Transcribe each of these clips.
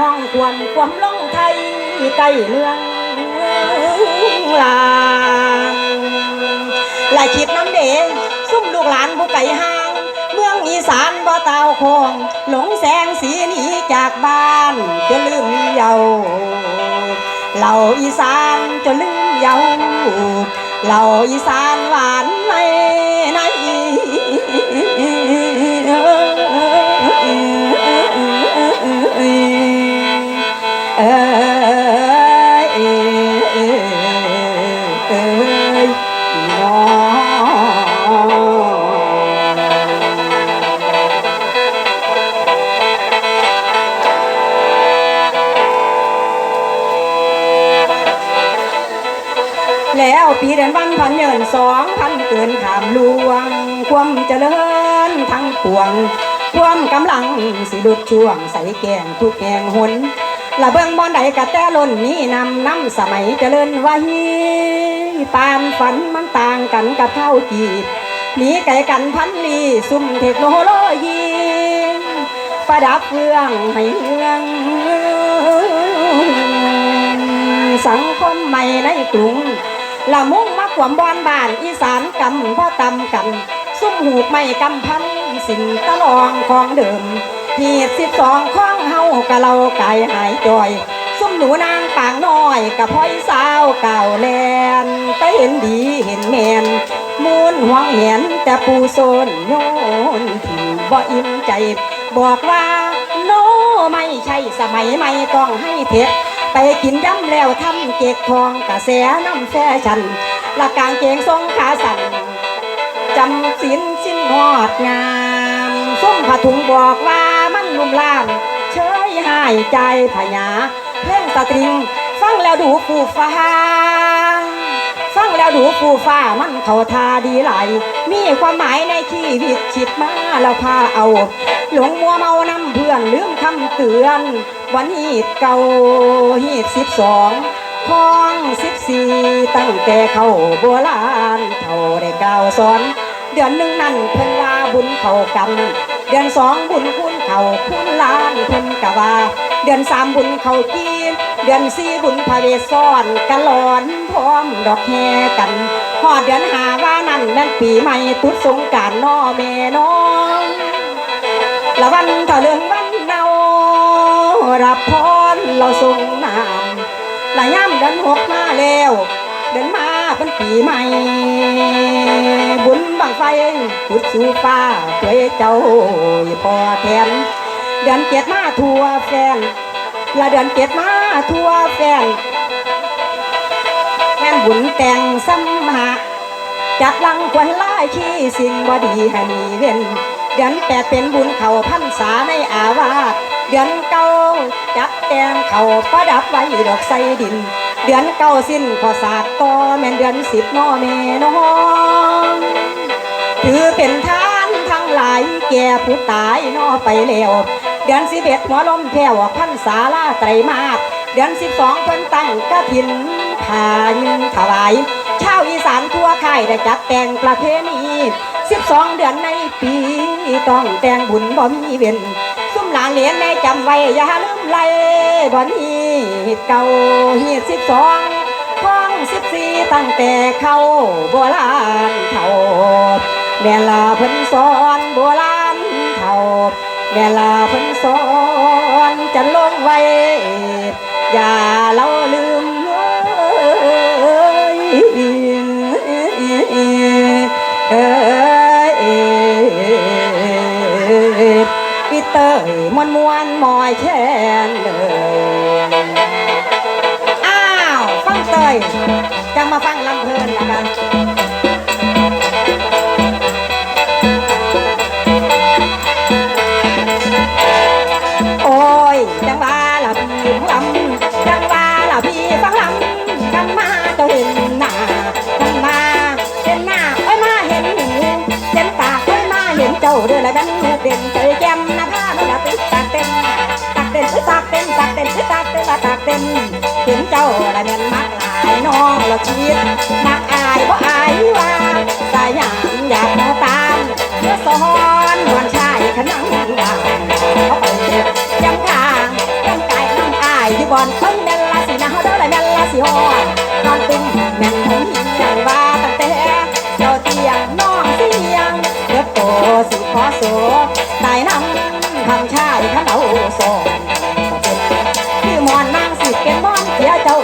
ห้องควรความลงไทยใกล้เมืองลางและคิดน้ำเดซุ่มลูกหลานผู้ไก่ห่าง เมืองอีสานบ่เตาคง หลงแสงสีหนีจากบ้านจะลืมเยาเหล่าอีสานจะลืมเยาเหล่าอีสานหวานไม่ใน เยินสองพันเกินขามลวง ความเจริญทั้งปวง ความกำลังสิดุดช่วงใส่แกงทุกแกงหนละเบื้องบอนใดกะแต่ล้นนี้นำน้ำสมัยเจริญไว้ตามฝันมันต่างกันกับข้าจีบหนีไก่กันพันลีซุ่มเทคโนโลยีประดับเฟืองให้เมืองสังคมใหม่ในกรุงละมุ่งม ขวมบอนบ้านอีสานกำพ่อตำกัน ซุ้มหูไม่กำพันสินตะลองของเดิมหีดสิบสองข้องเฮากะเราไกายหายจอยซุ่มหนูนางปางน้อยกับพ่อยสาวเก่าแลนไปเห็นดีเห็นแมนมูนหวงเห็นแต่ปูโซนโยนถิ่นบ่อิ่มใจ บอกว่าโนไม่ใช่สมัยใหม่ต้องให้เท็จไปกินย้ำแล้วทำเกกทองกะแสน้ำแฟชัน ละกางเกงทรงขาสั่นจำสินสิ้นหอดงามส้มผ้าถุงบอกว่ามันนุ่มล่าม เชยหายใจพญาเพลงสตริง ฟังแล้วดูฟูฟ้าฟังแล้วดูฟูฟ้ามันเขาทาดีไหลมีความหมายในชีวิตชิดมาแล้วพาเอา หลงมัวเมานำเพื่อนลืมคำเตือน วันฮีดเก่าฮีดสิบสอง สีตั้งแต่เข้าโบราณเท่าได้กล่าวสอน เดือนหนึ่งนั่นเพิ่นว่าบุญเข้ากันเดือนสองบุญคุณเขาคุณล้านเพิ่นกะว่า เดือนสามบุญเขากีนเดือนสี่บุญพระเวสซ้อนกะหลอนพร้อมดอกแฮกันพอดเดือนหาว่านั่นแม่นปีใหม่ตุดสงการนอแม่น้องละวันถ้าเรื่องวันเนารับพรเราทรง ละย่ำเดินหกมาแล้ว เดินมาเป็นปีใหม่ บุญบังไฟจุดสู่ฟ้าสวยเจ้าพอแทน เดือนเจ็ดมาทั่วแฟนละเดือนเจ็ดมาทั่วแฟนแม่นบุญแต่งซ้ำหาจัดลังควนไล่ชี้สิ่งบ่ดีให้มีเว้นเดือนแปดเป็นบุญเข่าพันษาในอาวาส เดือนเก้าจัดแตงเขาประดับไว้ดอกไซดิน เดือนเก้าสิ้นขอสากต่อแม่นเดือนสิบน้อแม่น้องถือเป็นทานทั้งหลายแก่ผู้ตายน้อไปแล้วเดือนสิบเอ็ดหัวลมแผ่วพันษาลาไตรมาสเดือนสิบสองเพิ่นตั้งกระถินพายินถวายชาวอีสานทั่วค่ายได้จัดแต่งประเพณีสิบสองเดือนในปีต้องแต่งบุญบ่มีเว้น หลานเหรียญในจำไว้อย่าลืมไล่บ่นี้ฮิตเก่าฮิตสิบสองท้องสิบสี่ตั้งแต่เข้าโบราณเท่าแม่ลาเพิ่นสอนโบราณเท่าแม่ลาเพิ่นสอนจะลงไว้อย่าเราลืม มาฟังลำเพลินละกันโอ้ยจังว่าละพี่ฟังลำจังว่าละพี่ฟังลำกันมาก็เห็นหน้ากันมาเห็นหน้าเอ้ยมาเห็นหูเห็นตาเอ้ยมาเห็นเจ้าเด้อละดันเด่นใจแจ่มนะพาโน่นละติดตากเต็มตากเต็มเอ้ยตากเต็มตากเต็มเอ้ยตากเต็มว่าตากเต็มเห็นเจ้าละแม่นมักหลาย น้องละชีดมักอายบ่อายว่าสายหยามอยากมองตามเพื่อสอนวันชายขนังวางเขาไปจำทางจำไก่อนเพิ่งแม่นละสินะเฮาเด้อละแม่นละสิฮอดนอนตุ้มแม่นทั้งเฮียงว่าตั้งแต่เจ้าเตียงน้องเสียงเด็บโตสิขอโสตายน้ำทำชายขนเอาสอนคือมอนนางสิเป็นมอนเสียเจ้า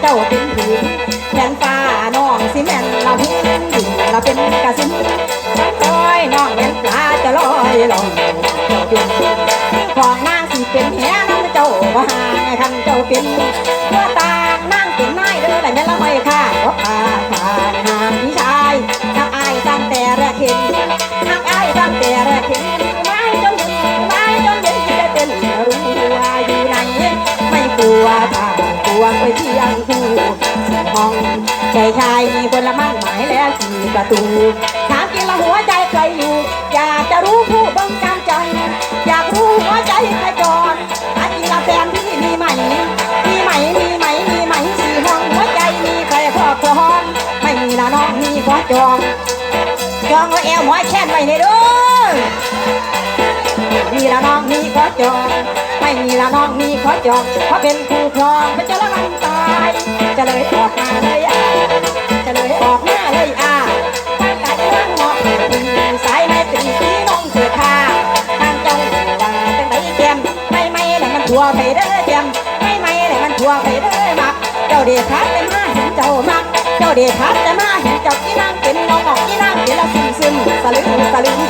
เจ้าเป็นผีแม่นฟ้าน้องสิแม่นละพินดินละเป็นกระสินลอยน้องแม่นปลาจะลอยลองเจ้าเป็นของนางสิเป็นแหน้ำเจ้าว่าหางคันเจ้าเป็นเมื่อตางนางเป็นนายเด้อแต่แม่นละไม่ค่าก็พาผ่าหางพี่ชายนักอายตั้งแต่แรกเห็นนักอายตั้งแต่แรกเห็นไม่จนเห็นไม่จนเห็นที่ได้เป็นรู้ว่าอยู่ไหนไม่กลัวทางกลัวไปที่ ใจชายมีคนละมั่นหมายแล้วสี่ประตู ถามจริงละหัวใจใครอยู่ อยากจะรู้ผู้บังการใจ อยากรู้หัวใจใครจรถามจริงละแฟนพี่มีไหม มีไหม มีไหม มีไหมสี่ห้องหัวใจมีใครครอบครองไม่มีละน้องมีขอจอง จองแล้วแอวหมอยแค้นไว้ในเด้อมีละน้องมีขอจองไม่มีละน้องมีขอจองเพราะเป็นคู่ครองเป็นจะละมันตายจะเลยออกมาเลย เจ้าดชทัดจะมาเห็นเจ้ามัก เจ้าเดชทัดจะมาเห็นเจ้าที่นั่งเป็นน้องออกที่นั่งเป็นละซึมซึมสลึมสลึม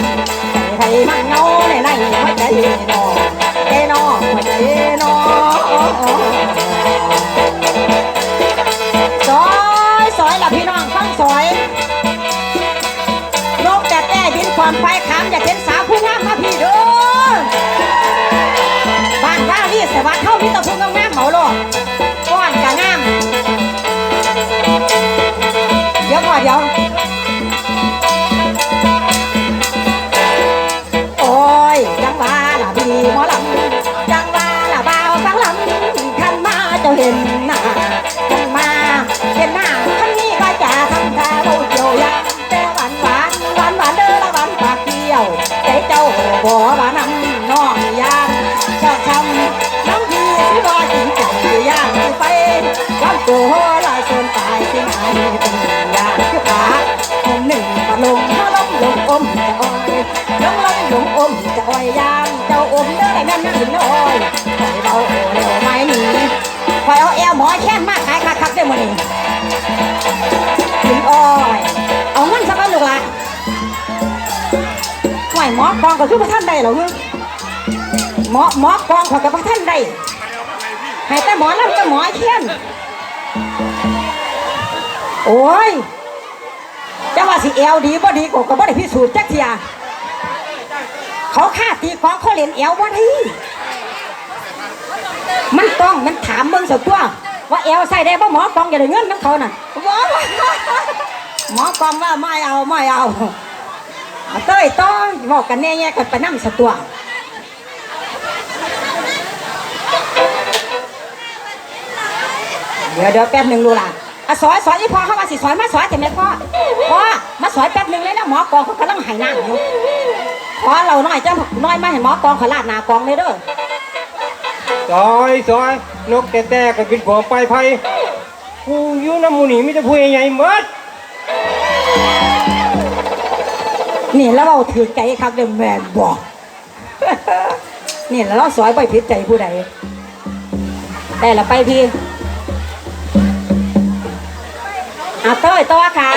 ใครมันเงาในในหัวใจนอใจนอหัวใจนอซอยซอยละพี่น้องฟังซอยนกแต่แต่ยินความไฟขา เจ้าบ่ว่านำน้องยามชอบช้ำน้องพี่ที่บ่จริงใจย่างไปความโกลายส่วนตายที่ไหนเป็นยาคือปากผมหนึ่งมาลงถ้าล้มลงอมจะอ้อยลงลงลงอมจะอ้อยยางเจ้าอมเด้อได้แม่นนั่งน้อยคอย กองก็คือพระท่านได้เหรอฮึหมอหมอกองเขากับพระท่านได้ให้แต่หมอนั่นก็หมอแค้นโอ้ยจะว่าสิเอวดีบ่ดีก็ก็บ่ได้พิสูจน์จักเทียเขาฆ่าตีของเขาเล่นเอวบ่ได้มันต้องมันถามเบิ่งสักตัวว่าเอวใส่ได้บ่หมอกองอย่าได้เงินน้ำเขาน่ะว้าวหมอกองว่าไม่เอาไม่เอา เอาเต้ยต้อยบอกกันแน่ๆกันไปนั่งสักตัวเดี๋ยวเดี๋ยวแป๊บหนึ่งดูล่ะอะสอยสอยอีพ่อเข้ามาสิสอยมาสอยแต่แม่พ่อพ่อมาสอยแป๊บหนึ่งเลยนะหมอกองเขากำลังหายหน้ำอยู่ขอเราหน่อยจ้าน้อยมาเห็นหมอกองขาลาดหนากองเลยเด้อซอยซอยนกแต่แต่ก็เป็นของไปไผ่กูอยู่น้ำมูนี่มีแต่ผู้ใหญ่ๆหมด นี่แล้วเราถือใจครับเดมแมนบอกนี่แล้วเราสอยไปพิษใจผู้ใดแต่ละไปพี่อาเต้ยตัวค่ะ